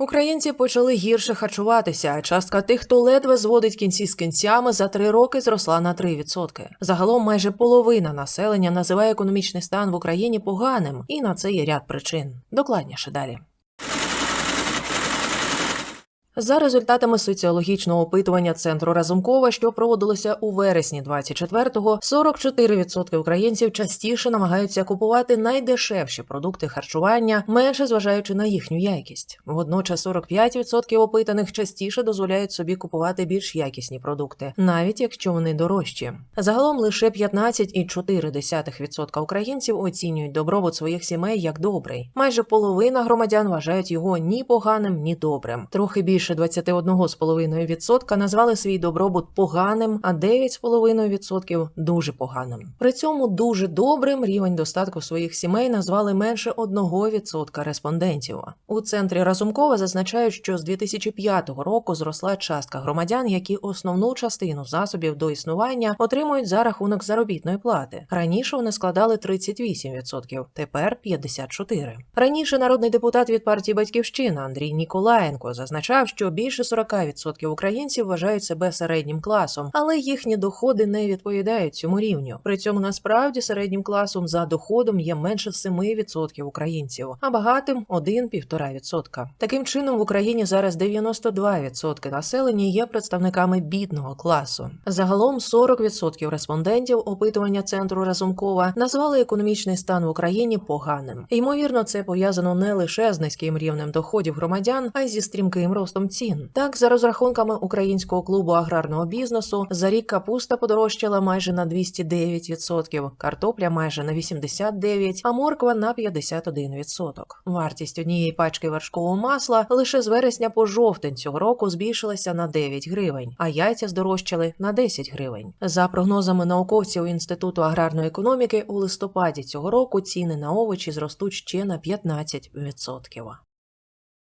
Українці почали гірше харчуватися, а частка тих, хто ледве зводить кінці з кінцями, за три роки зросла на 3%. Загалом майже половина населення називає економічний стан в Україні поганим, і на це є ряд причин. Докладніше далі. За результатами соціологічного опитування центру Разумкова, що проводилося у вересні 24-го, 44% українців частіше намагаються купувати найдешевші продукти харчування, менше зважаючи на їхню якість. Водночас 45% опитаних частіше дозволяють собі купувати більш якісні продукти, навіть якщо вони дорожчі. Загалом лише 15,4% українців оцінюють добробут своїх сімей як добрий. Майже половина громадян вважають його ні поганим, ні добрим. Трохи більше 21,5% назвали свій добробут поганим, а 9,5% дуже поганим. При цьому дуже добрим рівень достатку своїх сімей назвали менше 1% респондентів. У центрі Разумкова зазначають, що з 2005 року зросла частка громадян, які основну частину засобів до існування отримують за рахунок заробітної плати. Раніше вони складали 38%, тепер 54%. Раніше народний депутат від партії Батьківщина Андрій Ніколаєнко зазначав, що більше 40% українців вважають себе середнім класом, але їхні доходи не відповідають цьому рівню. При цьому насправді середнім класом за доходом є менше 7% українців, а багатим 1-1,5%. Таким чином в Україні зараз 92% населення є представниками бідного класу. Загалом 40% респондентів опитування центру Разумкова назвали економічний стан в Україні поганим. Ймовірно, це пов'язано не лише з низьким рівнем доходів громадян, а й зі стрімким ростом цін. Так, за розрахунками українського клубу аграрного бізнесу, за рік капуста подорожчала майже на 209%, картопля майже на 89%, а морква на 51%. Вартість однієї пачки вершкового масла лише з вересня по жовтень цього року збільшилася на 9 гривень, а яйця здорожчали на 10 гривень. За прогнозами науковців Інституту аграрної економіки, у листопаді цього року ціни на овочі зростуть ще на 15%.